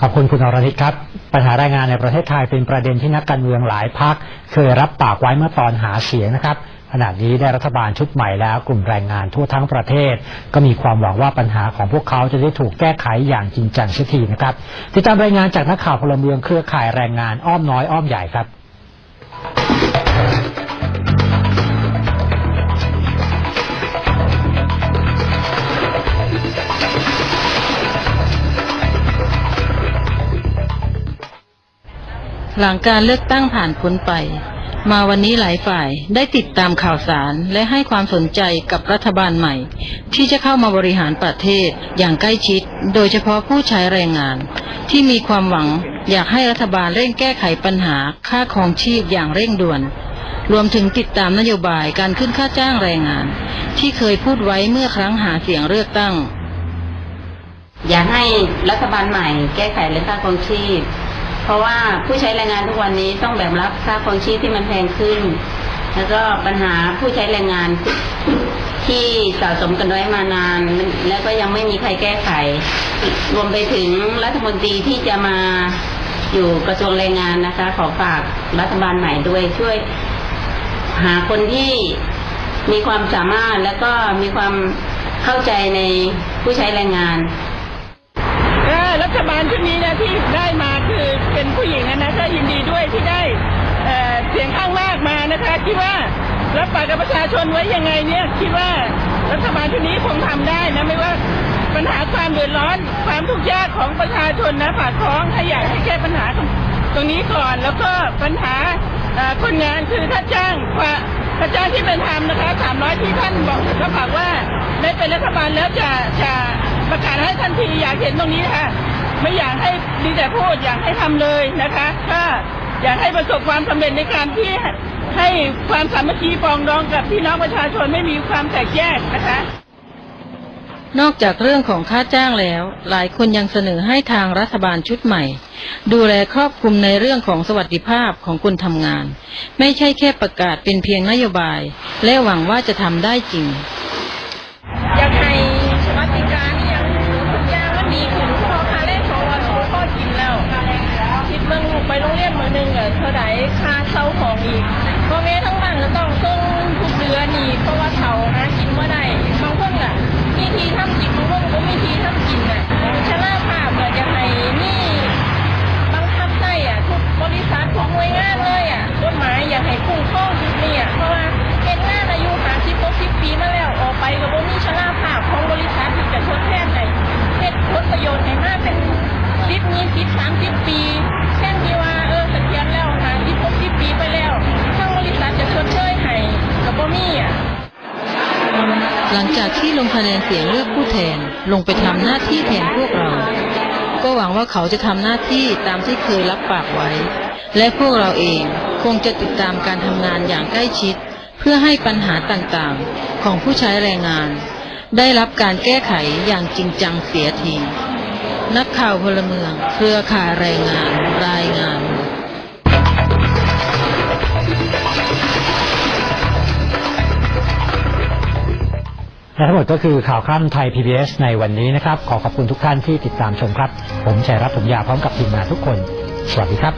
ขอบคุณคุณอรณิตครับ ปัญหาแรงงานในประเทศไทยเป็นประเด็นที่นักการเมืองหลายพักเคยรับปากไว้เมื่อตอนหาเสียงนะครับขณะนี้ได้รัฐบาลชุดใหม่แล้วกลุ่มแรงงานทั่วทั้งประเทศ ก็มีความหวังว่าปัญหาของพวกเขาจะได้ถูกแก้ไขอย่างจริงจังเสียทีนะครับติดตามรายงานจากนักข่าวพลเมืองเครือข่ายแรงงานอ้อมน้อยอ้อมใหญ่ครับ หลังการเลือกตั้งผ่านพ้นไป มาวันนี้หลายฝ่ายได้ติดตามข่าวสารและให้ความสนใจกับรัฐบาลใหม่ ที่จะเข้ามาบริหารประเทศอย่างใกล้ชิด โดยเฉพาะผู้ใช้แรงงาน ที่มีความหวังอยากให้รัฐบาลเร่งแก้ไขปัญหาค่าครองชีพอย่างเร่งด่วน รวมถึงติดตามนโยบายการขึ้นค่าจ้างแรงงาน ที่เคยพูดไว้เมื่อครั้งหาเสียงเลือกตั้ง อยากให้รัฐบาลใหม่ แก้ไขเรื่องค่าครองชีพ เพราะว่าผู้ใช้แรงงานทุกวันนี้ต้องแบกรับค่าครองชีพที่มันแพงขึ้น แล้วก็ปัญหาผู้ใช้แรงงานที่สะสมกันไว้มานาน แล้วก็ยังไม่มีใครแก้ไข รวมไปถึงรัฐมนตรีที่จะมาอยู่กระทรวงแรงงานนะคะ ขอฝากรัฐบาลใหม่ด้วยช่วย หาคนที่มีความสามารถแล้วก็มีความเข้าใจในผู้ใช้แรงงาน รัฐบาลชุดนี้นะที่ได้มาคือเป็นผู้หญิงนะก็ยินดีด้วยที่ได้เเสียงข้างมากมานะคะคิดว่ารับปากกับประชาชนไว้ยังไงเนี่ยคิดว่ารัฐบาลชุดนี้คงทำได้นะไม่ว่าปัญหาความเดือดร้อน ความทุกข์ยากของประชาชนนะปากท้องถ้าอยากให้แก้ปัญหาตรงนี้ก่อนแล้วก็ปัญหาคนงานคือค่าจ้างว่าค่าจ้างที่เป็นธรรมนะคะสามร้อยที่ท่านบอกก็ฝากว่าได้เป็นรัฐบาลแล้วจะจะ ประกาศให้ทันทีอยากเห็นตรงนี้ค่ะ ไม่อยากให้ดีแต่พูดอยากให้ทำเลยนะคะก็อยากให้ประสบความสำเร็จในการที่ให้ความสามัคคีปรองดองกับพี่น้องประชาชนไม่มีความแตกแยกนะคะนอกจากเรื่องของค่าจ้างแล้ว หลายคนยังเสนอให้ทางรัฐบาลชุดใหม่ ดูแลครอบคลุมในเรื่องของสวัสดิภาพของคนทำงาน ไม่ใช่แค่ประกาศเป็นเพียงนโยบาย และหวังว่าจะทำได้จริง อยากให้สวัสดิการ พอค่าแรงของวันของพ่อกินแล้วคิดมืองลูกไปโรงเรียนมือหนึ่งเอะเท่าไหร่ค่าเช่าของอีกพ่อแม่ทั้งบ้านก็ต้องต้องทุกเดือนอีก หาสิบหกสิบปีไปแล้วทางบริษัทจะชดเชยให้ก็บ่มีอะหลังจากที่ลงคะแนนเสียงเลือกผู้แทนลงไปทำหน้าที่แทนพวกเรา ก็หวังว่าเขาจะทำหน้าที่ตามที่เคยรับปากไว้ และพวกเราเองคงจะติดตามการทำงานอย่างใกล้ชิด เพื่อให้ปัญหาต่างๆ ของผู้ใช้แรงงาน ได้รับการแก้ไขอย่างจริงจังเสียที นักข่าวพลเมือง เครือข่ายแรงงานรายงานและทั้งหมดก็คือข่าวข้ามไทย PBS ในวันนี้นะครับ ขอขอบคุณทุกท่านที่ติดตามชมครับ ผมชัยรัตน์ถมยาพร้อมกับทีมงานทุกคน สวัสดีครับ